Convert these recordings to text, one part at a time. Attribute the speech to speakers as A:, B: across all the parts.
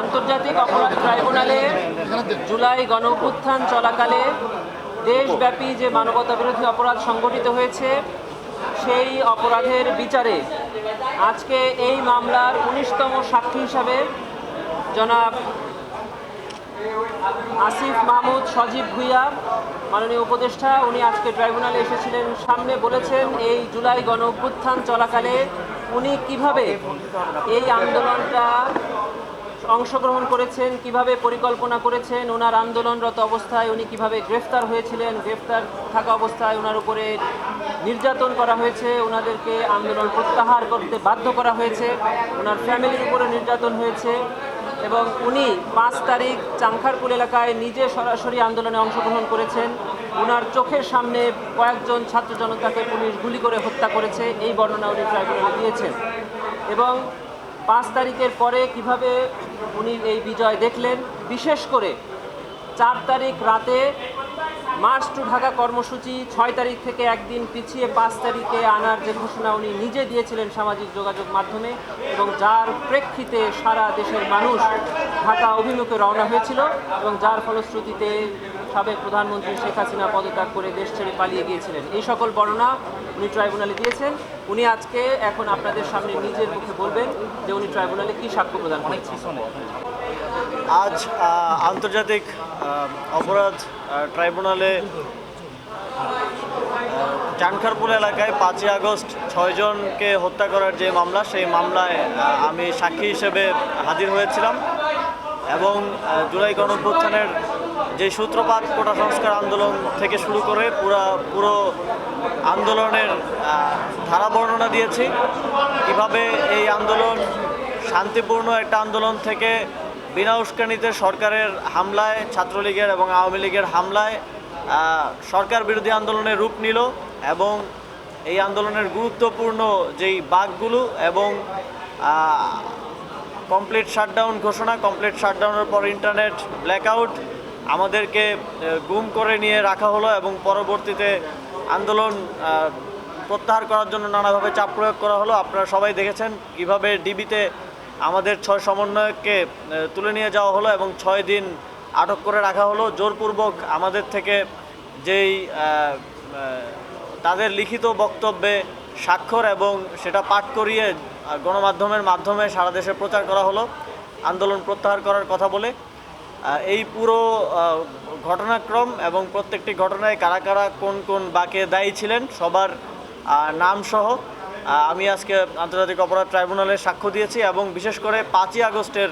A: আন্তর্জাতিক অপরাধ ট্রাইব্যুনালে জুলাই গণ অভ্যুত্থান চলাকালে দেশব্যাপী যে মানবতা বিরোধী অপরাধ সংগঠিত হয়েছে, সেই অপরাধের বিচারে আজকে এই মামলার উনিশতম সাক্ষী হিসাবে জনাব আসিফ মাহমুদ সজীব ভুইয়া, মাননীয় উপদেষ্টা, উনি আজকে ট্রাইব্যুনালে এসেছিলেন, সামনে বলেছেন এই জুলাই গণ চলাকালে উনি কীভাবে এই আন্দোলনটা অংশগ্রহণ করেছেন, কীভাবে পরিকল্পনা করেছেন ওনার আন্দোলনরত অবস্থায় উনি কীভাবে গ্রেফতার হয়েছিলেন, গ্রেফতার থাকা অবস্থায় ওনার উপরে নির্যাতন করা হয়েছে ওনাদেরকে আন্দোলন প্রত্যাহার করতে বাধ্য করা হয়েছে ওনার ফ্যামিলির উপরে নির্যাতন হয়েছে এবং উনি পাঁচ তারিখ চাংখারপুল এলাকায় নিজে সরাসরি আন্দোলনে অংশগ্রহণ করেছেন। ওনার চোখের সামনে কয়েকজন ছাত্র জনতাকে পুলিশ গুলি করে হত্যা করেছে, এই বর্ণনা উনি ট্রাইব্যুনালে দিয়েছেন। এবং পাঁচ তারিখের পরে কীভাবে উনি এই বিজয় দেখলেন, বিশেষ করে চার তারিখ রাতে মার্চ টু ঢাকা কর্মসূচি, ছয় তারিখ থেকে একদিন পিছিয়ে পাঁচ তারিখে আনার যে ঘোষণা উনি নিজে দিয়েছিলেন সামাজিক যোগাযোগ মাধ্যমে এবং যার প্রেক্ষিতে সারা দেশের মানুষ ঢাকা অভিমুখে রওনা হয়েছিল এবং যার ফলশ্রুতিতে সাবেক প্রধানমন্ত্রী শেখ হাসিনা পদত্যাগ করে দেশ ছেড়ে পালিয়ে গিয়েছিলেন। এই সকল বর্ণনা উনি ট্রাইব্যুনালে দিয়েছেন। উনি আজকে এখন আপনাদের সামনে নিজের মুখে বলবেন যে উনি ট্রাইব্যুনালে কী সাক্ষ্য প্রদান করেছেন।
B: আজ আন্তর্জাতিক অপরাধ ট্রাইব্যুনালে চানখারপুর এলাকায় পাঁচই আগস্ট ছয়জনকে হত্যা করার যে মামলা সেই মামলায় আমি সাক্ষী হিসেবে হাজির হয়েছিলাম এবং জুলাই গণঅভ্যুত্থানের যে সূত্রপাত, কোটা সংস্কার আন্দোলন থেকে শুরু করে পুরা, পুরো আন্দোলনের ধারা বর্ণনা দিয়েছি। কীভাবে এই আন্দোলন শান্তিপূর্ণ একটা আন্দোলন থেকে বিনা উস্কানিতে সরকারের হামলায়, ছাত্রলীগের এবং আওয়ামী লীগের হামলায় সরকার বিরোধী আন্দোলনের রূপ নিল এবং এই আন্দোলনের গুরুত্বপূর্ণ যেই বাঘগুলো এবং কমপ্লিট শাটডাউন ঘোষণা কমপ্লিট শাটডাউনের পর ইন্টারনেট ব্ল্যাকআউট আমাদেরকে গুম করে নিয়ে রাখা হলো এবং পরবর্তীতে আন্দোলন প্রত্যাহার করার জন্য নানাভাবে চাপ প্রয়োগ করা হলো। আপনারা সবাই দেখেছেন কীভাবে ডিবিতে আমাদের ছয় সমন্বয়ককে তুলে নিয়ে যাওয়া হলো এবং ছয় দিন আটক করে রাখা হলো। জোরপূর্বক আমাদের থেকে যেই তাদের লিখিত বক্তব্যে স্বাক্ষর এবং সেটা পাঠ করিয়ে গণমাধ্যমের মাধ্যমে সারা দেশে প্রচার করা হলো। আন্দোলন প্রত্যাহার করার কথা বলে এই পুরো ঘটনাক্রম এবং প্রত্যেকটি ঘটনায় কারা কারা, কোন কোন বাকে দায়ী ছিলেন সবার নামসহ আমি আজকে আন্তর্জাতিক অপরাধ ট্রাইব্যুনালে সাক্ষ্য দিয়েছি এবং বিশেষ করে পাঁচই আগস্টের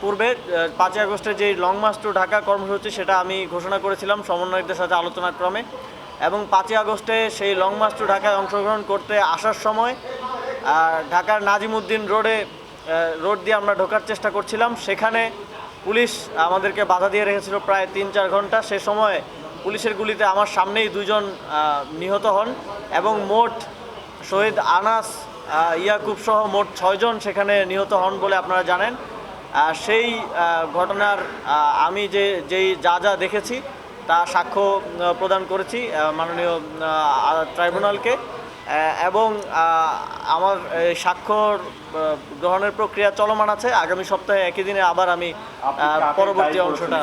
B: পূর্বে পাঁচই আগস্টের যে লং মার্চ টু ঢাকা কর্মসূচি সেটা আমি ঘোষণা করেছিলাম সমন্বয়কদের সাথে আলোচনাক্রমে এবং পাঁচই আগস্টে সেই লং মার্চ টু ঢাকায় অংশগ্রহণ করতে আসার সময় ঢাকার নাজিমুদ্দিন রোডে রোড দিয়ে আমরা ঢোকার চেষ্টা করছিলাম। সেখানে পুলিশ আমাদেরকে বাধা দিয়ে রেখেছিল প্রায় তিন চার ঘণ্টা। সে সময় পুলিশের গুলিতে আমার সামনেই দুজন নিহত হন এবং মোট শহীদ আনাস ইয়াকুব সহ মোট ছয়জন সেখানে নিহত হন বলে আপনারা জানেন। সেই ঘটনার আমি যে, যেই যা যা দেখেছি তা সাক্ষ্য প্রদান করেছি মাননীয় ট্রাইব্যুনালকে। এবং আমার স্বাক্ষর গ্রহণের প্রক্রিয়া চলমান আছে। আগামী সপ্তাহে একই দিনে আবার আমি পরবর্তী অংশটা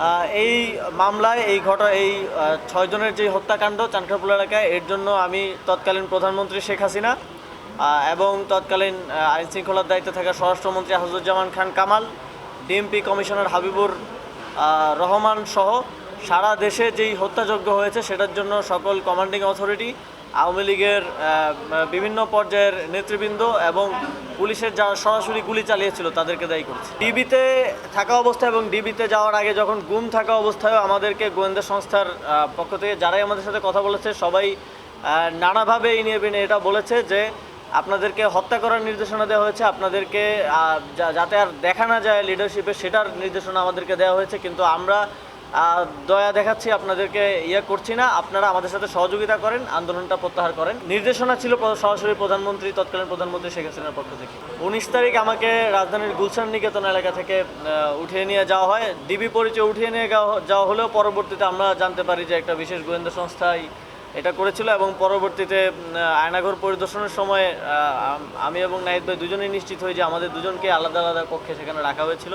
B: আহ, এই মামলায় এই ঘটনা এই ছয়জনের যে হত্যাকাণ্ড চানখারপুল এলাকায় এর জন্য আমি তৎকালীন প্রধানমন্ত্রী শেখ হাসিনা এবং তৎকালীন আইন শৃঙ্খলার দায়িত্বে থাকা স্বরাষ্ট্রমন্ত্রী হাজুজ্জামান খান কামাল ডিএমপি কমিশনার হাবিবুর রহমান সহ সারা দেশে যেই হত্যাযজ্ঞ হয়েছে, সেটার জন্য সকল কমান্ডিং অথরিটি আওয়ামী লীগের বিভিন্ন পর্যায়ের নেতৃবৃন্দ এবং পুলিশের যারা সরাসরি গুলি চালিয়েছিল, তাদেরকে দায়ী করছে। ডিবিতে থাকা অবস্থায় এবং ডিবিতে যাওয়ার আগে যখন গুম থাকা অবস্থায়ও আমাদেরকে গোয়েন্দা সংস্থার পক্ষ থেকে যারাই আমাদের সাথে কথা বলেছে, সবাই নানাভাবে এই নিয়ে এটা বলেছে যে, আপনাদেরকে হত্যা করার নির্দেশনা দেওয়া হয়েছে, আপনাদেরকে যাতে আর দেখা না যায় লিডারশিপে সেটার নির্দেশনা আমাদেরকে দেওয়া হয়েছে, কিন্তু আমরা দয়া দেখাচ্ছি আপনাদেরকে ইয়ে করছি না, আপনারা আমাদের সাথে সহযোগিতা করেন, আন্দোলনটা প্রত্যাহার করেন। নির্দেশনা ছিল সরাসরি প্রধানমন্ত্রী, তৎকালীন প্রধানমন্ত্রী শেখ হাসিনার পক্ষ থেকে। উনিশ তারিখ আমাকে রাজধানীর গুলশান নিকেতন এলাকা থেকে উঠিয়ে নিয়ে যাওয়া হয়। ডিবি পরিচয় উঠিয়ে নিয়ে যাওয়া হলেও পরবর্তীতে আমরা জানতে পারি যে একটা বিশেষ গোয়েন্দা সংস্থায় এটা করেছিল এবং পরবর্তীতে আয়নাঘর পরিদর্শনের সময় আমি এবং নাহিদ ভাই দুজনেই নিশ্চিত হই যে আমাদের দুজনকে আলাদা আলাদা কক্ষে সেখানে রাখা হয়েছিল।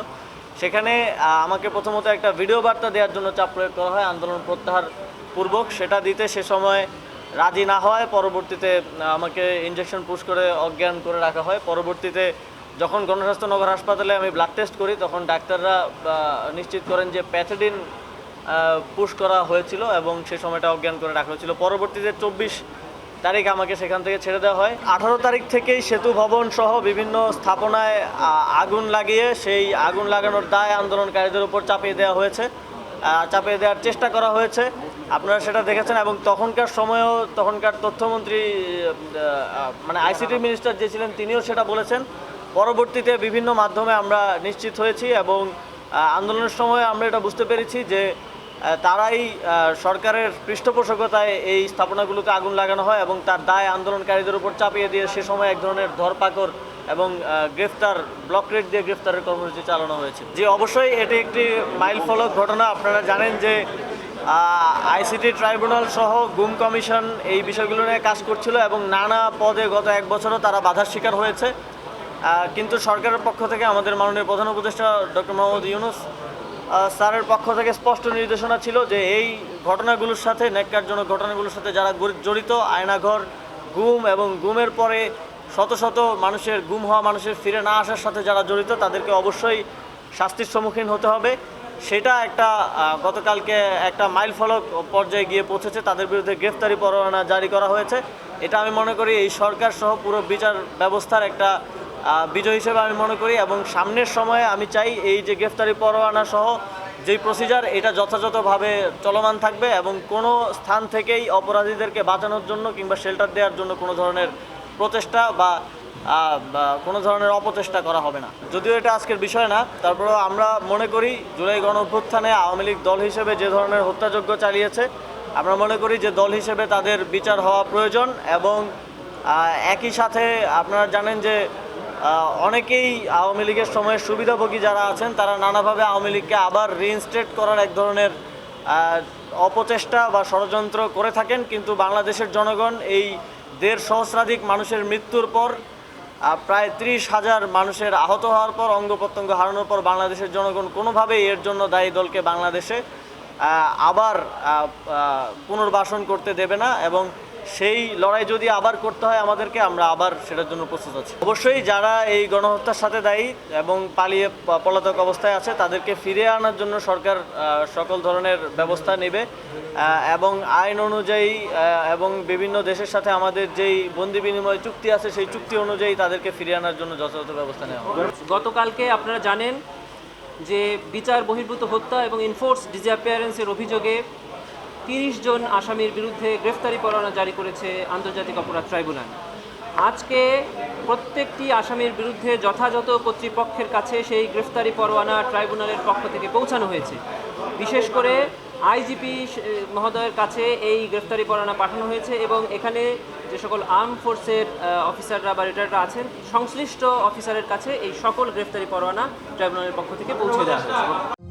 B: সেখানে আমাকে প্রথমত একটা ভিডিও বার্তা দেওয়ার জন্য চাপ প্রয়োগ করা হয়, আন্দোলন প্রত্যাহার পূর্বক। সেটা দিতে সে সময় রাজি না হওয়ায় পরবর্তীতে আমাকে ইঞ্জেকশন পুশ করে অজ্ঞান করে রাখা হয়। পরবর্তীতে যখন গণস্বাস্থ্য নগর হাসপাতালে আমি ব্লাড টেস্ট করি, তখন ডাক্তাররা নিশ্চিত করেন যে প্যাথেডিন পুশ করা হয়েছিল এবং সে সময়টা অজ্ঞান করে রাখা হয়েছিল। পরবর্তীতে চব্বিশ তারিখ আমাকে সেখান থেকে ছেড়ে দেওয়া হয়। আঠারো তারিখ থেকেই সেতু ভবন সহ বিভিন্ন স্থাপনায় আগুন লাগিয়ে সেই আগুন লাগানোর দায় আন্দোলনকারীদের উপর চাপিয়ে দেওয়া হয়েছে। চাপিয়ে দেওয়ার চেষ্টা করা হয়েছে। আপনারা সেটা দেখেছেন এবং তখনকার সময়েও তখনকার তথ্যমন্ত্রী মানে আইসিটি মিনিস্টার যে ছিলেন তিনিও সেটা বলেছেন। পরবর্তীতে বিভিন্ন মাধ্যমে আমরা নিশ্চিত হয়েছি এবং আন্দোলনের সময় আমরা এটা বুঝতে পেরেছি যে তারাই সরকারের পৃষ্ঠপোষকতায় এই স্থাপনাগুলোতে আগুন লাগানো হয় এবং তার দায় আন্দোলনকারীদের উপর চাপিয়ে দিয়ে সে সময় এক ধরনের ধরপাকড় এবং গ্রেফতার, ব্লক রেট দিয়ে গ্রেফতারের কর্মসূচি চালানো হয়েছে। যে অবশ্যই এটি একটি মাইল ফলক ঘটনা। আপনারা জানেন যে আইসিটি ট্রাইব্যুনাল সহ গুম কমিশন এই বিষয়গুলো নিয়ে কাজ করছিল এবং নানা পদে গত এক বছরও তারা বাধার শিকার হয়েছে। কিন্তু সরকারের পক্ষ থেকে আমাদের মাননীয় প্রধান উপদেষ্টা ডক্টর মোহাম্মদ ইউনুস স্যারের পক্ষ থেকে স্পষ্ট নির্দেশনা ছিল যে এই ঘটনাগুলোর সাথে, ন্যাক্কারজনক ঘটনাগুলোর সাথে যারা জড়িত, আয়নাঘর, গুম এবং গুমের পরে শত শত মানুষের, গুম হওয়া মানুষের ফিরে না আসার সাথে যারা জড়িত, তাদেরকে অবশ্যই শাস্তির সম্মুখীন হতে হবে। সেটা একটা গতকালকে একটা মাইল ফলক পর্যায়ে গিয়ে পৌঁছেছে। তাদের বিরুদ্ধে গ্রেফতারি পরোয়ানা জারি করা হয়েছে। এটা আমি মনে করি এই সরকার সহ পুরো বিচার ব্যবস্থার একটা বিজয় হিসেবে আমি মনে করি এবং সামনের সময়ে আমি চাই এই যে গ্রেফতারি পরোয়ানা সহ যেই প্রসিজার এটা যথাযথভাবে চলমান থাকবে এবং কোনো স্থান থেকেই অপরাধীদেরকে বাঁচানোর জন্য কিংবা শেল্টার দেওয়ার জন্য কোনো ধরনের প্রচেষ্টা বা কোনো ধরনের অপচেষ্টা করা হবে না। যদিও এটা আজকের বিষয় না, তারপরেও আমরা মনে করি জুলাই গণ অভ্যুত্থানে আওয়ামী লীগ দল হিসেবে যে ধরনের হত্যাযজ্ঞ চালিয়েছে, আমরা মনে করি যে দল হিসেবে তাদের বিচার হওয়া প্রয়োজন এবং একই সাথে আপনারা জানেন যে অনেকেই আওয়ামী লীগের সময়ের সুবিধাভোগী যারা আছেন, তারা নানাভাবে আওয়ামী লীগকে আবার রিইনস্টেট করার এক ধরনের অপচেষ্টা বা ষড়যন্ত্র করে থাকেন। কিন্তু বাংলাদেশের জনগণ এই দেড় সহস্রাধিক মানুষের মৃত্যুর পর প্রায় ত্রিশ হাজার মানুষের আহত হওয়ার পর, অঙ্গ প্রত্যঙ্গ হারানোর পর বাংলাদেশের জনগণ কোনোভাবেই এর জন্য দায়ী দলকে বাংলাদেশে আবার পুনর্বাসন করতে দেবে না এবং সেই লড়াই যদি আবার করতে হয় আমাদেরকে, আমরা আবার সেটার জন্য প্রস্তুত আছি। অবশ্যই যারা এই গণহত্যার সাথে দায়ী এবং পালিয়ে পলাতক অবস্থায় আছে, তাদেরকে ফিরিয়ে আনার জন্য সরকার সকল ধরনের ব্যবস্থা নেবে। এবং আইন অনুযায়ী এবং বিভিন্ন দেশের সাথে আমাদের যেই বন্দি বিনিময় চুক্তি আছে, সেই চুক্তি অনুযায়ী তাদেরকে ফিরিয়ে আনার জন্য যথাযথ ব্যবস্থা নেওয়া হবে।
A: গতকালকে আপনারা জানেন যে বিচার বহির্ভূত হত্যা এবং ইনফোর্স ডিসঅ্যাপিয়ারেন্সের অভিযোগে তিরিশ জন আসামির বিরুদ্ধে গ্রেফতারি পরোয়ানা জারি করেছে আন্তর্জাতিক অপরাধ ট্রাইব্যুনাল। আজকে প্রত্যেকটি আসামির বিরুদ্ধে যথাযথ কর্তৃপক্ষের কাছে সেই গ্রেফতারি পরোয়ানা ট্রাইব্যুনালের পক্ষ থেকে পৌঁছানো হয়েছে। বিশেষ করে আইজিপি মহোদয়ের কাছে এই গ্রেফতারি পরোয়ানা পাঠানো হয়েছে এবং এখানে যে সকল আর্ম ফোর্সের অফিসাররা বা রিটায়াররা আছেন, সংশ্লিষ্ট অফিসারের কাছে এই সকল গ্রেফতারি পরোয়ানা ট্রাইব্যুনালের পক্ষ থেকে পৌঁছে দেওয়া হয়েছে।